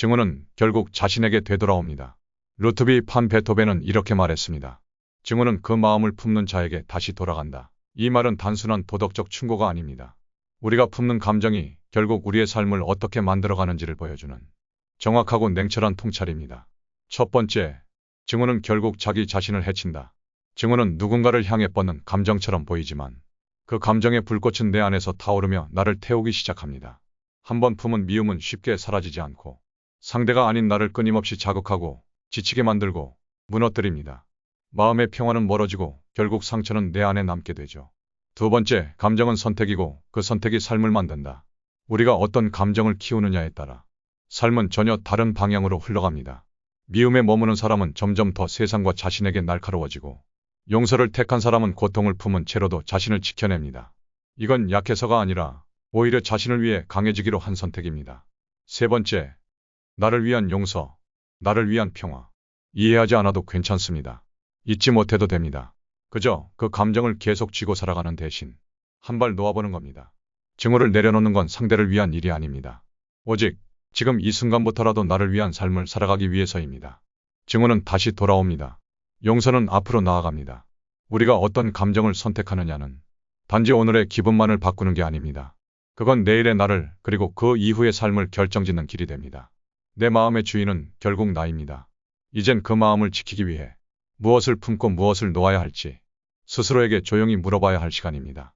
증오는 결국 자신에게 되돌아옵니다. 루트비 판 베토벤은 이렇게 말했습니다. 증오는 그 마음을 품는 자에게 다시 돌아간다. 이 말은 단순한 도덕적 충고가 아닙니다. 우리가 품는 감정이 결국 우리의 삶을 어떻게 만들어가는지를 보여주는 정확하고 냉철한 통찰입니다. 첫 번째, 증오는 결국 자기 자신을 해친다. 증오는 누군가를 향해 뻗는 감정처럼 보이지만 그 감정의 불꽃은 내 안에서 타오르며 나를 태우기 시작합니다. 한번 품은 미움은 쉽게 사라지지 않고 상대가 아닌 나를 끊임없이 자극하고 지치게 만들고 무너뜨립니다. 마음의 평화는 멀어지고 결국 상처는 내 안에 남게 되죠. 두 번째, 감정은 선택이고 그 선택이 삶을 만든다. 우리가 어떤 감정을 키우느냐에 따라 삶은 전혀 다른 방향으로 흘러갑니다. 미움에 머무는 사람은 점점 더 세상과 자신에게 날카로워지고 용서를 택한 사람은 고통을 품은 채로도 자신을 지켜냅니다. 이건 약해서가 아니라 오히려 자신을 위해 강해지기로 한 선택입니다. 세 번째, 나를 위한 용서, 나를 위한 평화. 이해하지 않아도 괜찮습니다. 잊지 못해도 됩니다. 그저 그 감정을 계속 쥐고 살아가는 대신 한 발 놓아보는 겁니다. 증오를 내려놓는 건 상대를 위한 일이 아닙니다. 오직 지금 이 순간부터라도 나를 위한 삶을 살아가기 위해서입니다. 증오는 다시 돌아옵니다. 용서는 앞으로 나아갑니다. 우리가 어떤 감정을 선택하느냐는 단지 오늘의 기분만을 바꾸는 게 아닙니다. 그건 내일의 나를 그리고 그 이후의 삶을 결정짓는 길이 됩니다. 내 마음의 주인은 결국 나입니다. 이젠 그 마음을 지키기 위해 무엇을 품고 무엇을 놓아야 할지 스스로에게 조용히 물어봐야 할 시간입니다.